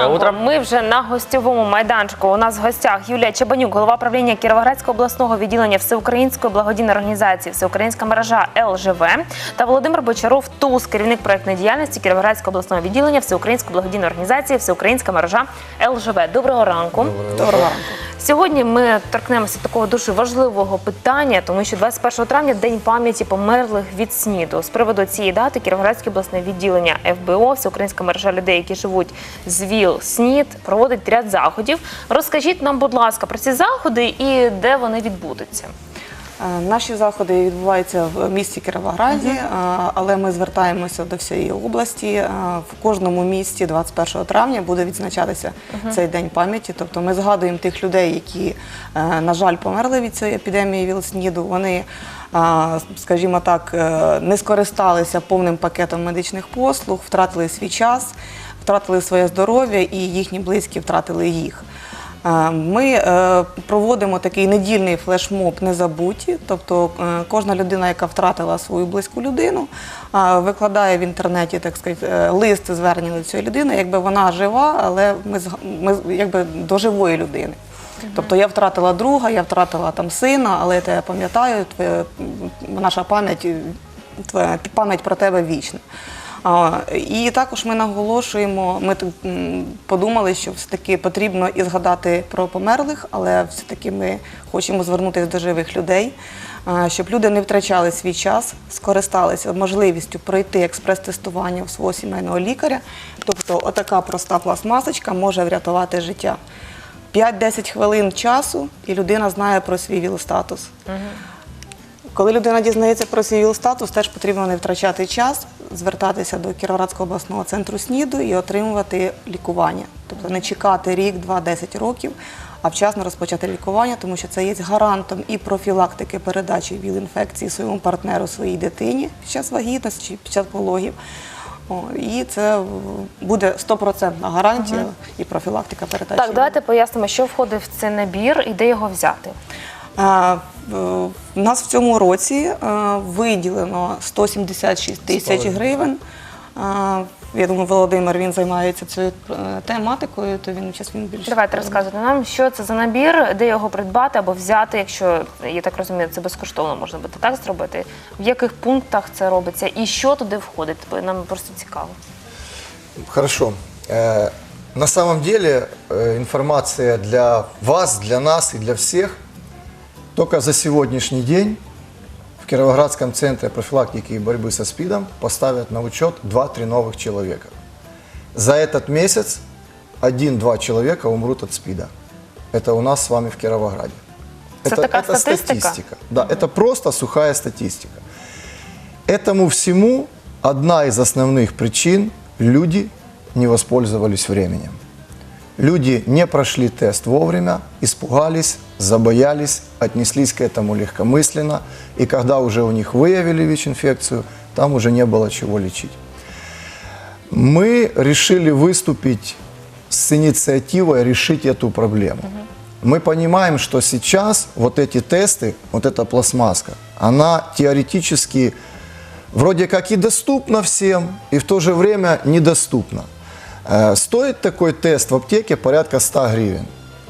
ранку. утро. Ми вже на гостьовому майданчику. У нас в гостях Юлія Чебанюк, голова правління Кіровоградського обласного відділення Всеукраїнської благодійної організації Всеукраїнська мережа ЛЖВ та Володимир Бочаров Туз, керівник проєктної діяльності Кіровоградського обласного відділення Всеукраїнської благодійної організації Всеукраїнська мережа ЛЖВ. Доброго ранку. Доброго ранку. Сьогодні ми торкнемося такого дуже важливого питання, тому що 21 травня день пам'яті померлих від СНІДу. З приводу цієї дати Кіровоградське обласне відділення ФБО, Всеукраїнська мережа людей, які живуть з ВІЛ СНІД, проводить ряд заходів. Розкажіть нам, будь ласка, про ці заходи і де вони відбудуться. Е, Наші заходи відбуваються в місті Кіровограді, е, але ми звертаємося до всієї області. Е, В кожному місті 21 травня буде відзначатися цей день пам'яті. Тобто ми згадуємо тих людей, які, на жаль, померли від цієї епідемії ВІЛ-СНІДу. Вони, скажімо так, не скористалися повним пакетом медичних послуг, втратили свій час, втратили своє здоров'я і їхні близькі втратили їх. Ми е, проводимо такий недільний флешмоб незабуті. Тобто е, кожна людина, яка втратила свою близьку людину, викладає в інтернеті так сказати, е, лист звернення до цієї людини, якби вона жива, але ми, ми якби до живої людини. Тобто я втратила друга, я втратила там сина, але я тебе пам'ятаю, наша пам'ять, твоя пам'ять про тебе вічна. І також ми наголошуємо, ми подумали, що все-таки потрібно і згадати про померлих, але все-таки ми хочемо звернутися до живих людей, щоб люди не втрачали свій час, скористалися можливістю пройти експрес-тестування у свого сімейного лікаря. Тобто, отака проста пластмасочка може врятувати життя. 5-10 хвилин часу, і людина знає про свій ВІЛ-статус. Коли людина дізнається про свій ВІЛ-статус, теж потрібно не втрачати час, звертатися до Кіровоградського обласного центру СНІДу і отримувати лікування. Тобто не чекати рік, два, 10 років, а вчасно розпочати лікування, тому що це є гарантом і профілактики передачі ВІЛ-інфекції своєму партнеру, своїй дитині під час вагітності, чи під час пологів. О, і це буде стопроцентна гарантія і профілактика передачі. Так, давайте пояснимо, що входить в цей набір і де його взяти. У нас в цьому році а, виділено 176 тисяч гривень. Я думаю, Володимир він займається цією е, тематикою, то він зараз він більше. Давайте розказуйте нам, що це за набір, де його придбати або взяти, якщо я так розумію, це безкоштовно можна буде так зробити. В яких пунктах це робиться і що туди входить? Бо нам просто цікаво. Хорошо. Э, На самом деле информация для вас, для нас и для всех только за сегодняшний день в Кировоградском центре профилактики и борьбы со СПИДом поставят на учет 2-3 новых человека. За этот месяц 1-2 человека умрут от СПИДа. Это у нас с вами в Кировограде. Это такая статистика? статистика. Да, это просто сухая статистика. Этому всему одна из основных причин – люди не воспользовались временем. Люди не прошли тест вовремя, испугались, забоялись, отнеслись к этому легкомысленно, и когда уже у них выявили ВИЧ-инфекцию, там уже не было чего лечить. Мы решили выступить с инициативой решить эту проблему. Мы понимаем, что сейчас вот эти тесты, вот эта пластмаска, она теоретически вроде как и доступна всем, и в то же время недоступна. Э, Стоит такой тест в аптеке порядка 100 гривен.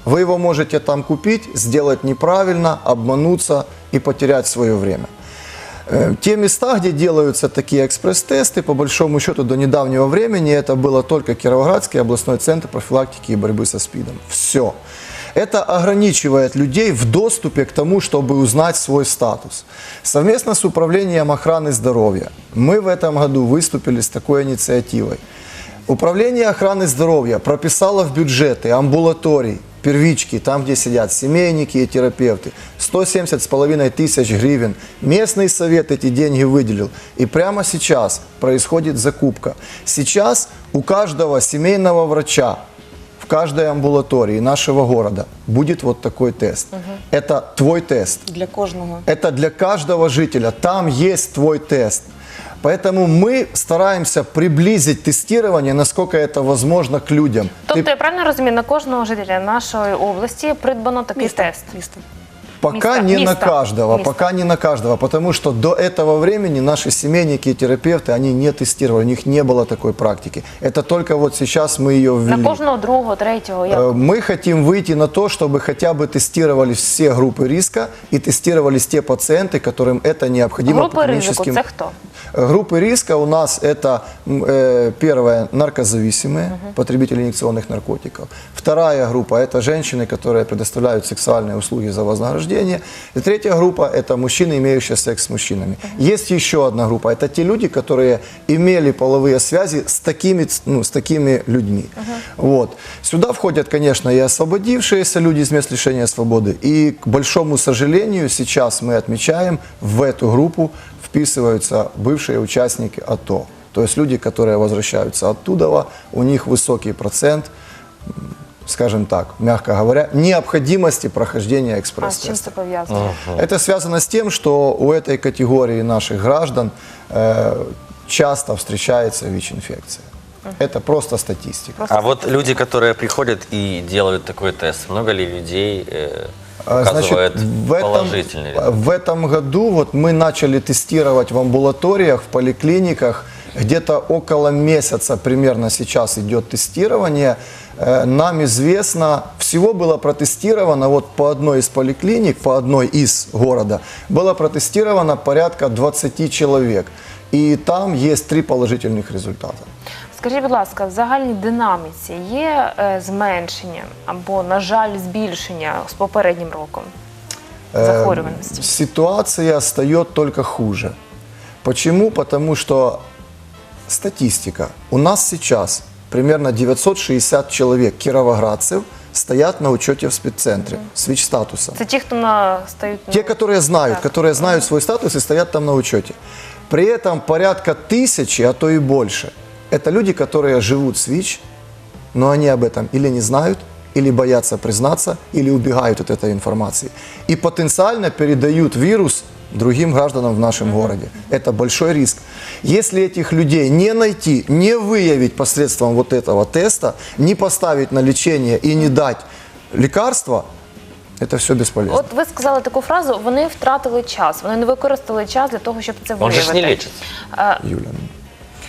Вы его можете там купить, сделать неправильно, обмануться и потерять свое время. Э, Те места, где делаются такие экспресс-тесты, по большому счету до недавнего времени это было только Кировоградский областной центр профилактики и борьбы со СПИДом. Все. Это ограничивает людей в доступе к тому, чтобы узнать свой статус. Совместно с Управлением охраны здоровья мы в этом году выступили с такой инициативой. Управление охраны здоровья прописало в бюджеты амбулаторий, первички, там, где сидят семейники и терапевты, 170 с половиной тысяч гривен. Местный совет эти деньги выделил. И прямо сейчас происходит закупка. Сейчас у каждого семейного врача в каждой амбулатории нашего города будет вот такой тест. Это твой тест. Для кожного. Это для каждого жителя. Там есть твой тест. Поэтому мы стараемся приблизить тестирование, насколько это возможно, к людям. Тобто, Ты- я правильно розумію, на кожного жителя нашої області придбано такий Місто. тест. Місто. Пока Места- не на места- каждого, места. пока не на каждого, потому что до этого времени наши семейники и терапевты, они не тестировали, у них не было такой практики. Это только вот сейчас мы ее ввели. На кожного другого, третього. Як? Э, Мы хотим выйти на то, чтобы хотя бы тестировались все группы риска и тестировались те пациенты, которым это необходимо Групи по ризику клиническим- це хто? Э, Группы риска у нас это м, э, первое наркозависимые, потребители инъекционных наркотиков. Вторая группа это женщины, которые предоставляют сексуальные услуги за вознаграждение. И третья группа это мужчины, имеющие секс с мужчинами. Есть еще одна группа, это те люди, которые имели половые связи с такими, ну, с такими людьми. Вот. Сюда входят, конечно, и освободившиеся люди из мест лишения свободы. И, к большому сожалению, сейчас мы отмечаем, в эту группу вписываются бывшие участники АТО. То есть люди, которые возвращаются оттуда, у них высокий процент, скажем так, мягко говоря, необходимости прохождения А з чим экспресс-теста. це пов'язано? Это связано с тем, что у этой категории наших граждан э, часто встречается ВИЧ-инфекция. Это просто статистика. А вот люди, которые приходят и делают такой тест, много ли людей э, А, показывает в этом, положительный результат? в этом году вот мы начали тестировать в амбулаториях, в поликлиниках. Где-то около месяца примерно сейчас идет тестирование. Э, Нам известно, всего было протестировано вот по одной из поликлиник, по одной из города, было протестировано порядка 20 человек. И там есть три положительных результата. Скажіть, будь ласка, в загальній динаміці є е, зменшення або, на жаль, збільшення з попереднім роком Э, захворюваності? Ситуация стает только хуже. Почему? Потому что статистика. У нас сейчас примерно 960 человек кировоградцев стоят на учете в спеццентре с ВИЧ-статусом. Це ті, хто на стають Те, которые знают, Так. которые знают свой статус и стоят там на учете. При этом порядка тысячи, а то и больше, это люди, которые живут с ВИЧ, но они об этом или не знают, или боятся признаться, или убегают от этой информации. И потенциально передают вирус другим гражданам в нашем городе. Это большой риск. Если этих людей не найти, не выявить посредством вот этого теста, не поставить на лечение и не дать лекарства, это все бесполезно. От ви сказали таку фразу: вони втратили час, вони не використали час для того, щоб це Он виявити. же ж не лечится. Е, Юля, ну,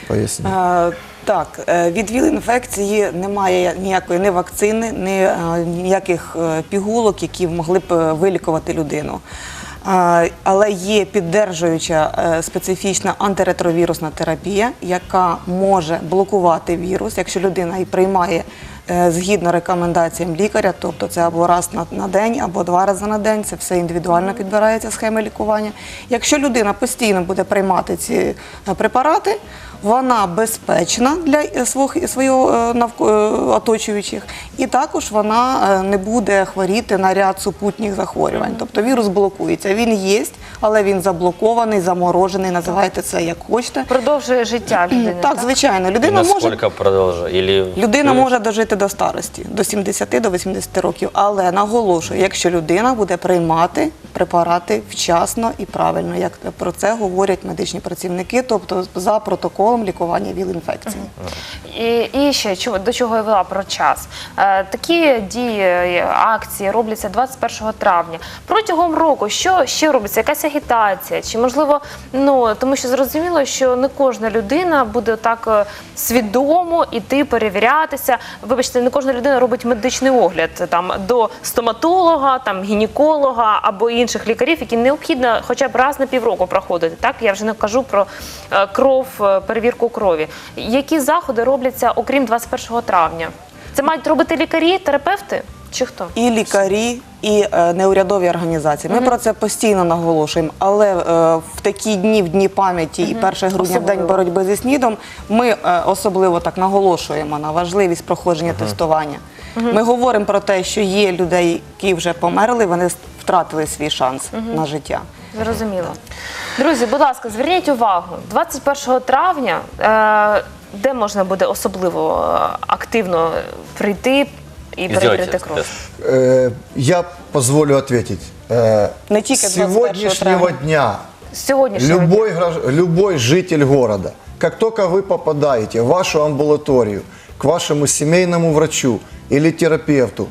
поясни. Е, Так, е, від ВІЛ-інфекції немає ніякої ні вакцини, ні е, ніяких е, пігулок, які б могли б е, вилікувати людину. Але є піддержуюча е, специфічна антиретровірусна терапія, яка може блокувати вірус, якщо людина і приймає е, згідно рекомендаціям лікаря, тобто це або раз на, на день, або два рази на день, це все індивідуально підбирається схема лікування. Якщо людина постійно буде приймати ці е, препарати, вона безпечна для е, свого свого е, е, оточуючих, і також вона не буде хворіти на ряд супутніх захворювань. Тобто вірус блокується. Він є, але він заблокований, заморожений. Називайте це як хочете. продовжує життя людини. Так, звичайно, И людина може насколько Людина може дожити до старості, до 70 до 80 років, але наголошую, якщо людина буде приймати препарати вчасно і правильно, як про це говорять медичні працівники, тобто за протоколом лікування ВІЛ-інфекції. І, і ще до чого я вела про час. Е, такі дії, акції робляться 21 травня. Протягом року що ще робиться? Якась агітація? Чи можливо, ну тому що зрозуміло, що не кожна людина буде так е, свідомо іти перевірятися. Вибачте, не кожна людина робить медичний огляд там до стоматолога, там гінеколога або інших лікарів, які необхідно хоча б раз на півроку проходити. Так я вже не кажу про е, кров, е, перевірку крові. Які заходи робляться окрім 21 травня? Це мають робити лікарі, терапевти чи хто? І лікарі, і е, неурядові організації. Ми про це постійно наголошуємо. Але е, в такі дні, в дні пам'яті і 1 грудня, в день боротьби зі СНІДом, ми е, особливо так наголошуємо на важливість проходження тестування. Ми говоримо про те, що є людей, які вже померли, вони втратили свій шанс на життя. Зрозуміло. Друзі, будь ласка, зверніть увагу. 21 травня, е, де можна буде особливо е, активно прийти і сделайте перевірити этот кров? тест. Э, Я позволю ответить. Э, Не только С 21 сегодняшнего травня. дня З сьогоднішнього дня. любой, гражд- любой житель города, как только вы попадаете в вашу амбулаторию, к вашему семейному врачу или терапевту,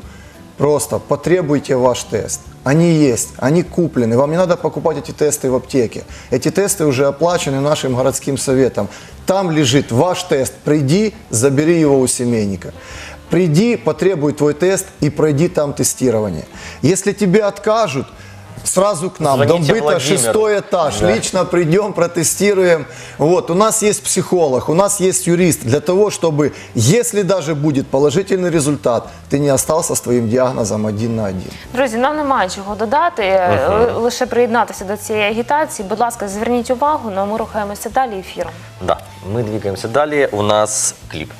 просто потребуйте ваш тест. Они есть, они куплены. Вам не надо покупать эти тесты в аптеке. Эти тесты уже оплачены нашим городским советом. Там лежит ваш тест. Приди, забери его у семейника. Приди, потребуй твой тест и пройди там тестирование. Если тебе откажут, сразу к нам. Звоните Дом быта, Владимиру. шестой этаж. Да. Лично придем, протестируем. Вот, у нас есть психолог, у нас есть юрист для того, чтобы, если даже будет положительный результат, ты не остался с твоим диагнозом один на один. Друзі, нам немає чого додати, е, лише приєднатися до цієї агітації. Будь ласка, зверніть увагу, ну а ми рухаємося далі ефіром. Да, мы двигаемся далее. У нас клип.